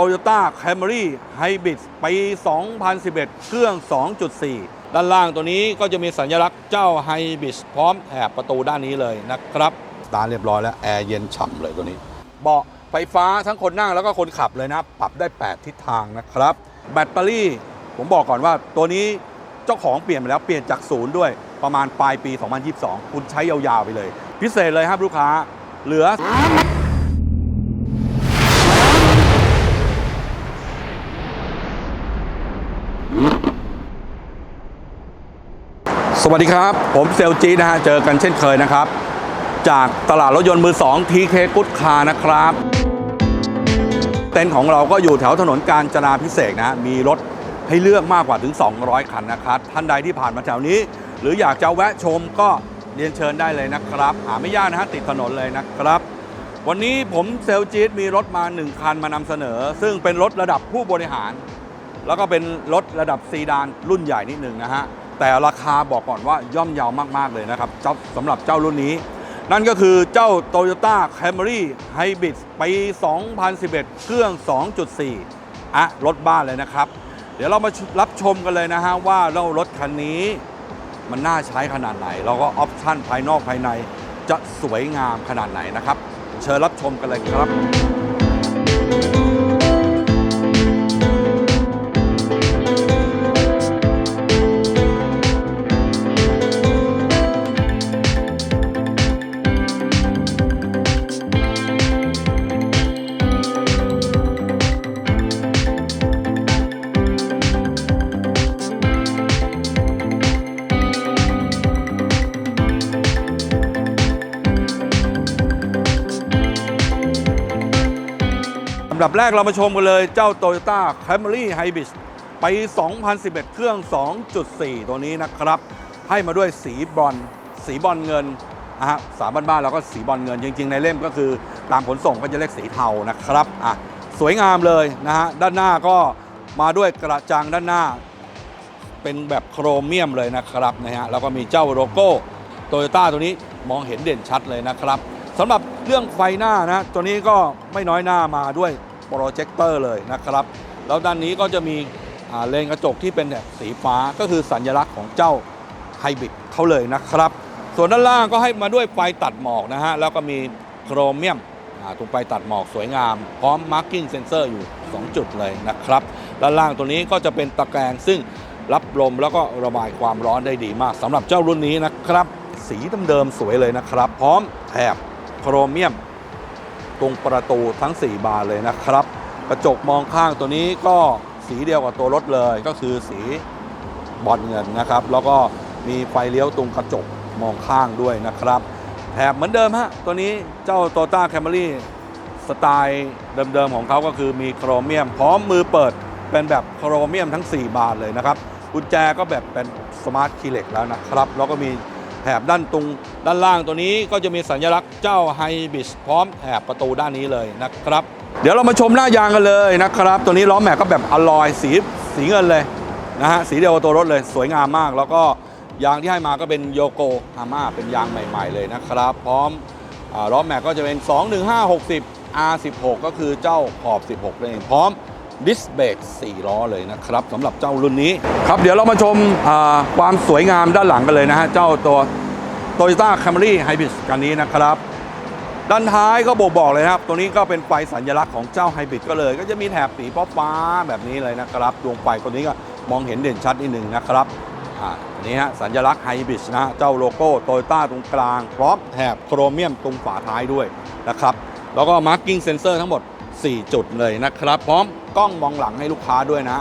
Toyota Camry Hybrid ปี 2011 เครื่อง 2.4 ด้านล่างตัวนี้ก็จะมีสัญลักษณ์เจ้า Hybrid พร้อมแถบประตูด้านนี้เลยนะครับสตาร์ทเรียบร้อยแล้ว แอร์เย็นฉ่ำเลยตัวนี้ เบาะไฟฟ้าทั้งคนนั่งแล้วก็คนขับเลยนะ ปรับได้ 8 ทิศทางนะครับ แบตเตอรี่ ผมบอกก่อนว่าตัวนี้เจ้าของเปลี่ยนไปแล้วเปลี่ยนจากศูนย์ด้วยประมาณปลายปี 2022 คุณใช้ยาวๆไปเลย พิเศษเลยครับลูกค้าเหลือ ส วัสดีครับ ผมเซลจีนะฮะ เจอกันเช่นเคยนะครับ จากตลาดรถยนต์มือ2 TK กุ๊ดคานะครับ เต็นท์ของเราก็อยู่แถวถนนกาญจนาพิเศษนะ มีรถให้เลือกมากกว่าถึง 200 คันนะครับ ท่านใดที่ผ่านมาแถวนี้ หรืออยากจะแวะชมก็เรียนเชิญได้เลยนะครับ หาไม่ยากนะฮะ ติดถนนเลยนะครับ วันนี้ผมเซลจีดมีรถมา 1 คันมานำเสนอ ซึ่งเป็นรถระดับผู้บริหาร แล้วก็เป็นรถระดับซีดานรุ่นใหญ่นิดหนึ่งนะฮะ แต่ราคาบอกก่อนว่าย่อมเยาวมาก ๆ เลยนะครับเจ้าสำหรับเจ้ารุ่นนี้ นั่นก็คือเจ้า Toyota Camry Hybrid ปี 2011 เครื่อง 2.4 อะรถบ้านเลยนะครับ เดี๋ยวเรามารับชมกันเลยนะฮะว่าเรารถคันนี้มันน่าใช้ขนาดไหน แล้วก็ออปชั่นภายนอกภายในจะสวยงามขนาดไหนนะครับ เชิญรับชมกันเลยครับ ดับแรกเรามาชมกันเลยเจ้า Toyota Camry Hybrid ปี2011 เครื่อง 2.4 ตัวนี้นะครับ ให้มาด้วยสีบอนซ์สีบอลเงินนะฮะสามบ้านๆเราก็สีบอลเงินจริง ๆ ในเล่มก็คือตามขนส่งก็จะเรียกสีเทานะครับอะสวยงามเลยนะฮะด้านหน้าก็มาด้วยกระจังด้านหน้า เป็นแบบโครเมียมเลยนะครับนะฮะแล้วก็มีเจ้าโลโก้โตโยต้าตัวนี้มองเห็นเด่นชัดเลยนะครับสำหรับเรื่องไฟหน้านะตัวนี้ก็ไม่น้อยหน้ามาด้วย โปรเจคเตอร์เลยนะครับ แล้วด้านนี้ก็จะมีเลนกระจกที่เป็นแบบสีฟ้าก็คือสัญลักษณ์ของเจ้าไฮบริดเขาเลยนะครับ ส่วนด้านล่างก็ให้มาด้วยไฟตัดหมอกนะฮะ แล้วก็มีโครเมียมตรงไฟตัดหมอกสวยงาม พร้อมมาร์กิ้งเซนเซอร์อยู่ 2 จุดเลยนะครับ ด้านล่างตัวนี้ก็จะเป็นตะแกรงซึ่งรับลมแล้วก็ระบายความร้อนได้ดีมากสำหรับเจ้ารุ่นนี้นะครับ สีเดิมๆสวยเลยนะครับ พร้อมแถบโครเมียม ตรงประตูทั้ง 4 บานเลยนะครับ กระจกมองข้างตัวนี้ก็สีเดียวกับตัวรถเลย ก็คือสีบอลเงินนะครับ แล้วก็มีไฟเลี้ยวตรงกระจกมองข้างด้วยนะครับแถบเหมือนเดิมฮะตัวนี้เจ้า t o y ต้าแคมรี่สไตล์เดิมๆของเขาก็คือมีโครเมียม พร้อมมือเปิดเป็นแบบโครเมียมทั้ง 4 บานเลยนะครับกุญแจก็แบบเป็นสมาร์ทคีย์เล็กแล้วนะครับ แล้วก็มี แถบด้านตรงด้านล่างตัวนี้ก็จะมีสัญลักษณ์เจ้าไฮบิสพร้อมแถบประตูด้านนี้เลยนะครับ เดี๋ยวเรามาชมหน้ายางกันเลยนะครับ ตัวนี้ล้อแม็กก็แบบอลลอยสีสีเงินเลยนะฮะสีเดียวกับตัวรถเลยสวยงามมาก แล้วก็ยางที่ให้มาก็เป็นโยโกฮาม่าเป็นยางใหม่ ๆ เลยนะครับ พร้อมอล้อแม็กก็จะเป็น 21560 R16 ก็คือเจ้าขอบ 16นั่นเองพร้อม ดิสเบรก4ล้อเลยนะครับสำหรับเจ้ารุ่นนี้ ครับเดี๋ยวเรามาชมความสวยงามด้านหลังกันเลยนะฮะ เจ้าตัว Toyota Camry Hybrid กันนี้นะครับ ด้านท้ายก็บอกบอกเลยครับ ตัวนี้ก็เป็นไฟสัญลักษณ์ของเจ้าไฮบริดก็เลย ก็จะมีแถบสีฟ้าแบบนี้เลยนะครับดวงไฟตัวนี้ก็มองเห็นเด่นชัดนิดหนึ่งนะครับอ่าอันนี้ฮะสัญลักษณ์ไฮบริดนะเจ้าโลโก้โตโยต้าตรงกลาง พร้อมแถบโครเมียมตรงฝาท้ายด้วยนะครับ แล้วก็มาร์กิ้งเซนเซอร์ทั้งหมด 4 จุดเลยนะครับ พร้อมกล้องมองหลังให้ลูกค้าด้วยนะ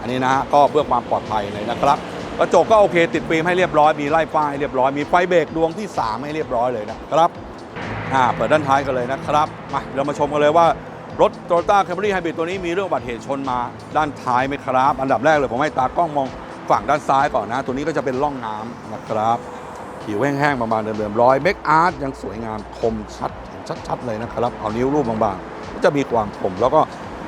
อันนี้นะก็เพื่อความปลอดภัยเลยนะครับกระจกก็โอเค ติดฟิล์มให้เรียบร้อยมีไล่ป้าให้เรียบร้อยมีไฟเบรกดวงที่ 3 ให้เรียบร้อยเลยนะครับอ่าเปิดด้านท้ายกันเลยนะครับมาเรามาชมกันเลยว่ารถ Toyota Camry Hybrid ตัวนี้มีเรื่องอุบัติเหตุชนมาด้านท้ายไหมครับ อันดับแรกเลยผมให้ตากล้องมองฝั่งด้านซ้ายก่อนนะ ตัวนี้ก็จะเป็นร่องน้ำนะครับ ผิวแห้งๆประมาณเดิมๆรอยเบคอาร์ตยังสวยงามคมชัดเห็นชัดๆเลยนะครับ เอานิ้วรูปบางๆ จะมีความคมแล้วก็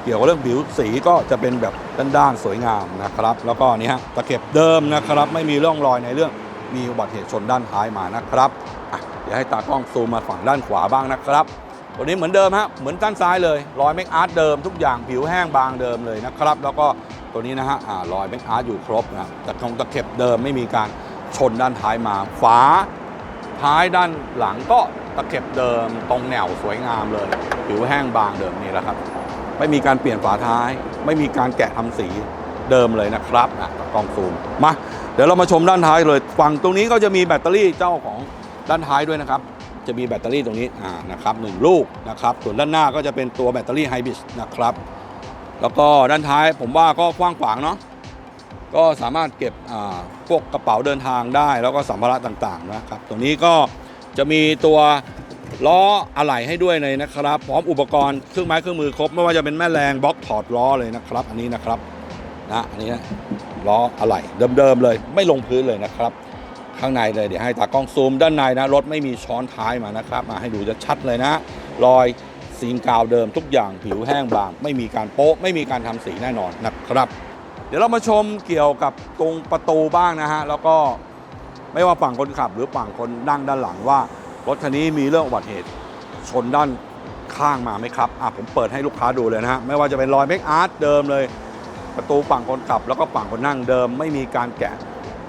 เกี่ยวกับเรื่องผิวสีก็จะเป็นแบบด้านๆสวยงามนะครับ แล้วก็นี่ฮะตะเข็บเดิมนะครับ ไม่มีร่องรอยในเรื่องมีอุบัติเหตุชนด้านท้ายมานะครับเดี๋ยวให้ตากล้องซูมมาฝั่งด้านขวาบ้างนะครับตัวนี้เหมือนเดิมฮะเหมือนด้านซ้ายเลยรอยเมคอาร์ตเดิมทุกอย่างผิวแห้งบางเดิมเลยนะครับ แล้วก็ตัวนี้นะฮะรอยเมคอาร์ตอยู่ครบนะแตะคงตะเข็บเดิมไม่มีการชนด้านท้ายมาฝาท้ายด้านหลังก็ ตะเข็บเดิมตรงแนวสวยงามเลยผิวแห้งบางเดิมนี่แหละครับ ไม่มีการเปลี่ยนฝาท้าย ไม่มีการแกะทำสีเดิมเลยนะครับนะกล้องซูมมาเดี๋ยวเรามาชมด้านท้ายเลยฝั่งตรงนี้ก็จะมีแบตเตอรี่เจ้าของด้านท้ายด้วยนะครับ จะมีแบตเตอรี่ตรงนี้อ่านะครับหนึ่งลูกนะครับส่วนด้านหน้าก็จะเป็นตัวแบตเตอรี่ไฮบริดนะครับ แล้วก็ด้านท้ายผมว่าก็กว้างขวางเนาะก็สามารถเก็บพวกกระเป๋าเดินทางได้ แล้วก็สัมภาระต่างๆนะครับตรงนี้ก็ จะมีตัวล้ออะไหล่ให้ด้วยเลยนะครับ พร้อมอุปกรณ์เครื่องไม้เครื่องมือครบ ไม่ว่าจะเป็นแม่แรงบล็อกถอดล้อเลยนะครับ อันนี้นะครับนะอันนี้นะล้ออะไหล่เดิมๆเลย ไม่ลงพื้นเลยนะครับ ข้างในเลยเดี๋ยวให้ตากล้องซูมด้านในนะรถไม่มีช้อนท้ายมานะครับ มาให้ดูจะชัดเลยนะ รอยซีนกาวเดิมทุกอย่างผิวแห้งบาง ไม่มีการโป๊ะไม่มีการทำสีแน่นอนนะครับ เดี๋ยวเรามาชมเกี่ยวกับตรงประตูบ้างนะฮะแล้วก็ ไม่ว่าฝั่งคนขับหรือฝั่งคนนั่งด้านหลังว่ารถคันนี้มีเรื่องอุบัติเหตุชนด้านข้างมาไหมครับอะผมเปิดให้ลูกค้าดูเลยนะฮะไม่ว่าจะเป็นรอยเมคอาร์ตเดิมเลย ประตูฝั่งคนขับ แล้วก็ฝั่งคนนั่งเดิม ไม่มีการแกะ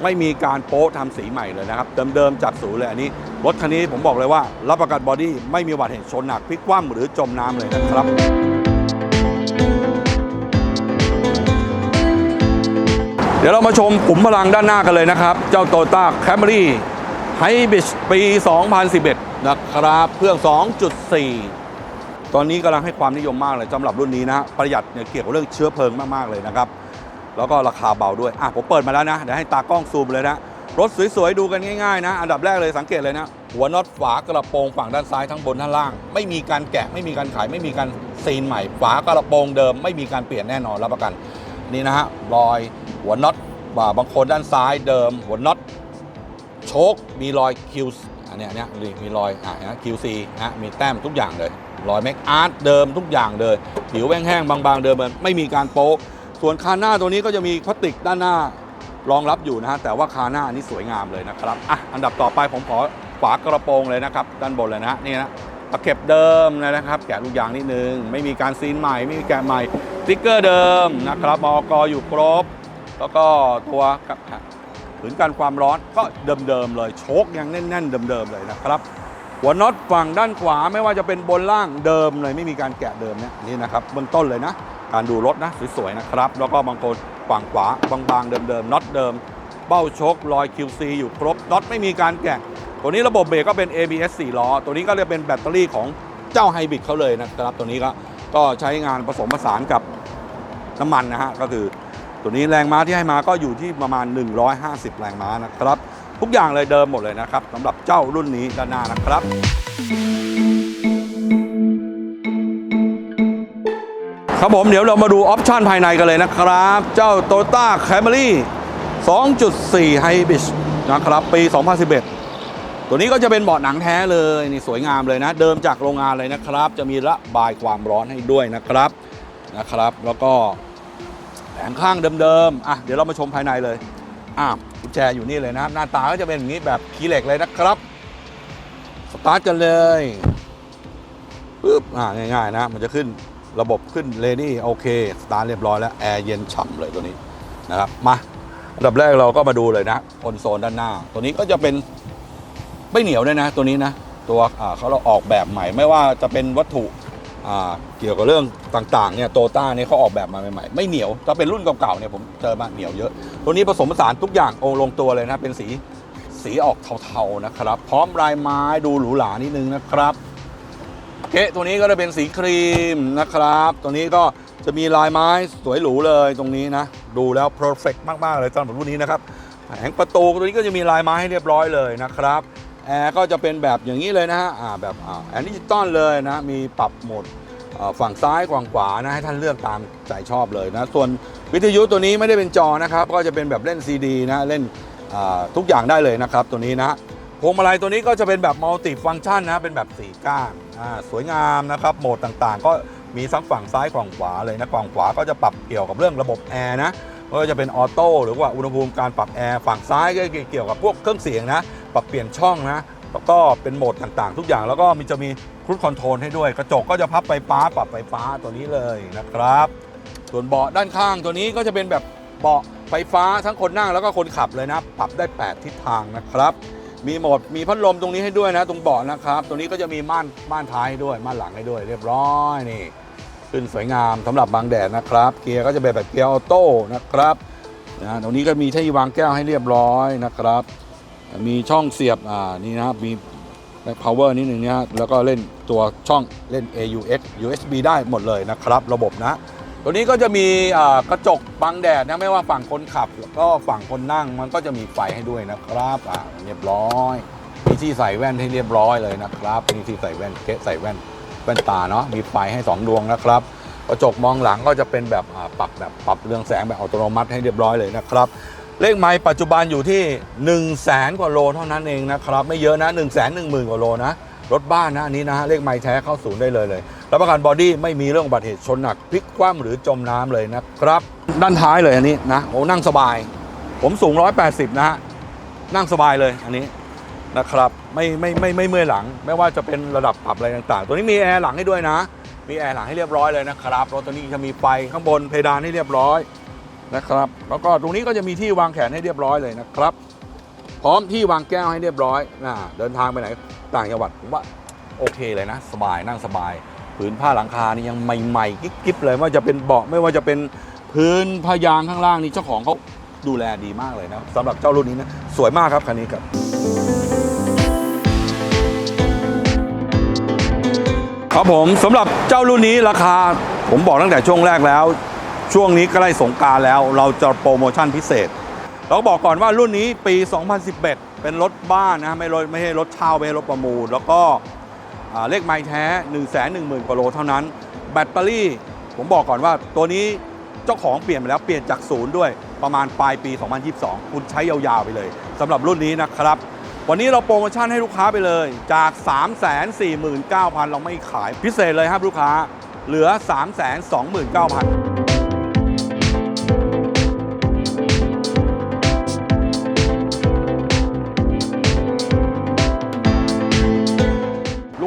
ไม่มีการโป๊ะทำสีใหม่เลยนะครับ เดิมๆจากศูนย์เลยอันนี้รถคันนี้ผมบอกเลยว่ารับประกันบอดี้ไม่มีอุบัติเหตุชนหนักพลิกคว่ำหรือจมน้ำเลยนะครับ เดี๋ยวเรามาชมขุมพลังด้านหน้ากันเลยนะครับ เจ้าโตต้าแคมรี่ไฮบริดปี 2011 นะครับเครื่อง 2.4 ตอนนี้กำลังให้ความนิยมมากเลยสำหรับรุ่นนี้นะฮะประหยัดเนี่ยเกี่ยวกับเรื่องเชื้อเพลิงมาก ๆ เลยนะครับ แล้วก็ราคาเบาด้วย อะ ผมเปิดมาแล้วนะ เดี๋ยวให้ตากล้องซูมเลยนะ รถสวย ๆ ดูกันง่าย ๆ นะ อันดับแรกเลยสังเกตเลยนะ หัวน็อตฝากระโปรงฝั่งด้านซ้ายทั้งบนทั้งล่าง ไม่มีการแกะไม่มีการขายไม่มีการซีนใหม่ ฝากระโปรงเดิม ไม่มีการเปลี่ยนแน่นอนรับประกันนี่นะฮะรอย หัวน็อตบ่าบางคนด้านซ้ายเดิม หัวน็อตโชคมีรอยคิวอันนี้อันเนี้ยดูดิมีรอยอะนะ QC นะมีแต้มทุกอย่างเลย รอยแม็กอาร์ตเดิมทุกอย่างเลยผิวแห้งๆบางๆ เดิมเลยไม่มีการโป๊ะส่วนคาหน้าตัวนี้ก็จะมีพลาสติกด้านหน้ารองรับอยู่นะฮะแต่ว่าคาหน้าอันนี้สวยงามเลยนะครับอะอันดับต่อไปผมขอฝากระโปรงเลยนะครับ ด้านบนเลยนะฮะนี่นะตะเข็บเดิมนะครับ แกะลูกยางนิดนึง ไม่มีการซีนใหม่ ไม่มีแกะใหม่สติ๊กเกอร์เดิมนะครับมอกอยู่ครบ แล้วก็ตัวผืนกันความร้อนก็เดิมๆเลย โชคยังแน่น ๆ เดิมๆเลยนะครับ หัวน็อตฝั่งด้านขวาไม่ว่าจะเป็นบนล่างเดิมเลยไม่มีการแกะเดิมเนี่ยนี่นะครับเบื้องต้นเลยนะ การดูรถนะสวยๆนะครับ แล้วก็บางคนฝั่งขวาบางๆเดิมๆน็อตเดิม เบ้าโชครอย QC อยู่ครบน็อตไม่มีการแกะ ตัวนี้ระบบเบรกก็เป็น ABS 4ล้อตัวนี้ก็จะเป็นแบตเตอรี่ของเจ้าไฮบริดเขาเลยนะครับ ตัวนี้ก็ก็ใช้งานผสมผสานกับน้ำมันนะฮะก็คือ ตัวนี้แรงม้าที่ให้มาก็อยู่ที่ประมาณ 150 แรงม้านะครับ ทุกอย่างเลยเดิมหมดเลยนะครับสำหรับเจ้ารุ่นนี้ด้านหน้านะครับ ครับผมเดี๋ยวเรามาดูออปชันภายในกันเลยนะครับ เจ้า Toyota Camry 2.4 Hybrid นะครับ ปี 2011 ตัวนี้ก็จะเป็นเบาะหนังแท้เลยนี่สวยงามเลยนะ เดิมจากโรงงานเลยนะครับ จะมีระบายความร้อนให้ด้วยนะครับนะครับ แล้วก็ งข้างเดิมๆ อะ เดี๋ยวเรามาชมภายในเลย อะกุญแจอยู่นี่เลยนะครับ หน้าตาก็จะเป็นอย่างนี้แบบคีย์เหล็กเลยนะครับ สตาร์ทกันเลยปึ๊บ อ่าง่ายๆ นะ มันจะขึ้นระบบขึ้นเลดี้โอเค สตาร์ทเรียบร้อยแล้ว แอร์เย็นฉ่ำเลยตัวนี้นะครับ มาอันดับแรกเราก็มาดูเลยนะคอนโซลด้านหน้า ตัวนี้ก็จะเป็นไม่เหนียวด้วยนะ ตัวนี้นะ ตัวเขาเราออกแบบใหม่ ไม่ว่าจะเป็นวัตถุ เกี่ยวกับเรื่องต่างๆเนี่ยโตต้าเนี่ยเขาออกแบบมาใหม่ๆ ไม่เหนียวถ้าเป็นรุ่นเก่าๆเนี่ยผมเจอมาเหนียวเยอะ ตัวนี้ผสมผสานทุกอย่างอลงตัวเลยนะเป็นสีสีออกเทาๆนะครับ พร้อมลายไม้ดูหรูหรานิดนึงนะครับเกะตัวนี้ก็จะเป็นสีครีมนะครับ ตัวนี้ก็จะมีลายไม้สวยหรูเลยตรงนี้นะ ดูแล้ว perfect มากๆเลยสำหรับรุ่นนี้นะครับแผงประตูตัวนี้ก็จะมีลายไม้ให้เรียบร้อยเลยนะครับ แอร์ก็จะเป็นแบบอย่างนี้เลยนะฮะแบบแอร์ดิจิตอลเลยนะ มีปรับโหมดฝั่งซ้ายฝั่งขวานะให้ท่านเลือกตามใจชอบเลยนะ ส่วนวิทยุตัวนี้ไม่ได้เป็นจอนะครับ ก็จะเป็นแบบเล่นซีดีนะเล่นทุกอย่างได้เลยนะครับตัวนี้นะพวงมาลัยตัวนี้ก็จะเป็นแบบมัลติฟัง c t ชันนะเป็นแบบสีก้านสวยงามนะครับโหมดต่างๆ ก็มีทั้งฝั่งซ้ายฝั่งขวาเลยนะฝั่งขวาก็จะปรับเกี่ยวกับเรื่องระบบแอร์นะไม่ว่าจะเป็นออโต้หรือว่าอุณหภูมิการปรับแอร์ฝั่งซ้ายก็เกี่ยวกับพวกเครื่องเสียงนะ ปรับเปลี่ยนช่องนะแล้วก็เป็นโหมดต่างๆ ทุกอย่างแล้วก็มีจะมีครู i คอนโทรลให้ด้วย กระจกก็จะพับไฟฟ้าปรับไฟฟ้าตัวนี้เลยนะครับ ส่วนเบาะด้านข้างตัวนี้ก็จะเป็นแบบเบาะไฟฟ้าทั้งคนนั่งแล้วก็คนขับเลยนะ ปรับได้ 8 ทิศทางนะครับ มีโหมดมีพัดลมตรงนี้ให้ด้วยนะตรงเบาะนะครับตรงนี้ก็จะมีม่านม่านท้ายให้ด้วยม่านหลังให้ด้วย เรียบร้อยนี่ขึ้นสวยงามสำหรับบางแดดนะครับ เกียร์ก็จะเป็นแบบเกียร์ออโต้นะครับนะตรงนี้ก็มีที่วางแก้วให้เรียบร้อยนะครับ มีช่องเสียบอ่านี่นะครับมี power นิดหนึ่งนี่ยแล้วก็เล่นตัวช่องเล่น AUX USB ได้หมดเลยนะครับ ระบบนะ ตัวนี้ก็จะมีกระจกบังแดดนะไม่ว่าฝั่งคนขับ แล้วก็ฝั่งคนนั่งมันก็จะมีไฟให้ด้วยนะครับอ่าเรียบร้อยมีที่ใส่แว่นให้เรียบร้อยเลยนะครับมีที่ใส่แว่นเกะใส่แว่นแว่นตาเนาะมีไฟให้ 2 ดวงนะครับ กระจกมองหลังก็จะเป็นแบบปรับแบบปรับเรื่องแสงแบบอัตโนมัติให้เรียบร้อยเลยนะครับ เลขไม้ปัจจุบันอยู่ที่1 0 0 0 0แสนกว่าโลเท่านั้นเองนะครับไม่เยอะนะ1 1 0 0 0 0กว่าโลนะรถบ้านนะอันนี้นะเลขไม้แท้เข้าศูนย์ได้เลยเลยรับประกันบอดี้ไม่มีเรื่องอุบัติเหตุชนหนักพลิกคว่ำหรือจมน้ำเลยนะครับ ด้านท้ายเลยอันนี้นะโอ้นั่งสบาย ผมสูง 180 นะฮะนั่งสบายเลยอันนี้นะครับไม่ไม่ไม่ไม่เมื่อยหลัง ไม่ว่าจะเป็นระดับปรับอะไรต่าง ๆ ตัวนี้มีแอร์หลังให้ด้วยนะ มีแอร์หลังให้เรียบร้อยเลยนะครับรถตัวนี้จะมีไฟข้างบนเพดานให้เรียบร้อย นะครับ แล้วก็ตรงนี้ก็จะมีที่วางแขนให้เรียบร้อยเลยนะครับ พร้อมที่วางแก้วให้เรียบร้อยนะเดินทางไปไหนต่างจังหวัดผมว่าโอเคเลยนะ สบายนั่งสบายผืนผ้าหลังคานี่ยังใหม่ๆกิ๊บๆเลยว่าจะเป็นเบาะไม่ว่าจะเป็นพื้นพยางข้างล่างนี่เจ้าของเขาดูแลดีมากเลยนะสำหรับเจ้ารุ่นนี้นะสวยมากครับคันนี้ครับครับผมสำหรับเจ้ารุ่นนี้ราคา ผมบอกตั้งแต่ช่วงแรกแล้ว ช่วงนี้ใกล้สงการแล้วเราจะโปรโมชั่นพิเศษ เราก็บอกก่อนว่ารุ่นนี้ปี 2011 เป็นรถบ้านนะไม่รถไม่ใช่รถเช่าไม่ใช่รถประมูล แล้วก็เลขไม้แท้ 1 1 0 0 0 0กว่าโลเท่านั้น แบตเตอรี่ ผมบอกก่อนว่าตัวนี้เจ้าของเปลี่ยนไปแล้วเปลี่ยนจากศูนย์ด้วยประมาณปลายปี 2022 คุณใช้ยาวๆไปเลยสำหรับรุ่นนี้นะครับ วันนี้เราโปรโมชั่นให้ลูกค้าไปเลยจาก 349,000 เราไม่ขายพิเศษเลยครับลูกค้าเหลือ 329,000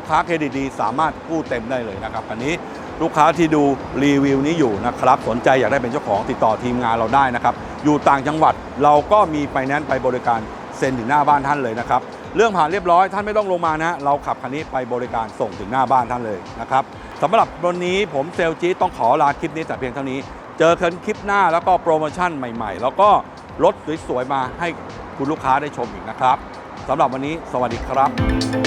ค้าเครดิตดีสามารถกู้เต็มได้เลยนะครับอันนี้ลูกค้าที่ดูรีวิวนี้อยู่นะครับสนใจอยากได้เป็นเจ้าของติดต่อทีมงานเราได้นะครับอยู่ต่างจังหวัดเราก็มีไฟแนนซ์ไปบริการเซ็นถึงหน้าบ้านท่านเลยนะครับเรื่องผ่านเรียบร้อยท่านไม่ต้องลงมานะเราขับคันนี้ไปบริการส่งถึงหน้าบ้านท่านเลยนะครับสำหรับวันนี้ผมเซลจีต้องขอลาคลิปนี้แต่เพียงเท่านี้ เจอกันคลิปหน้าแล้วก็โปรโมชั่นใหม่ ๆ แล้วก็รถสวยๆมาให้คุณลูกค้าได้ชมอีกนะครับสำหรับวันนี้ สวัสดีครับ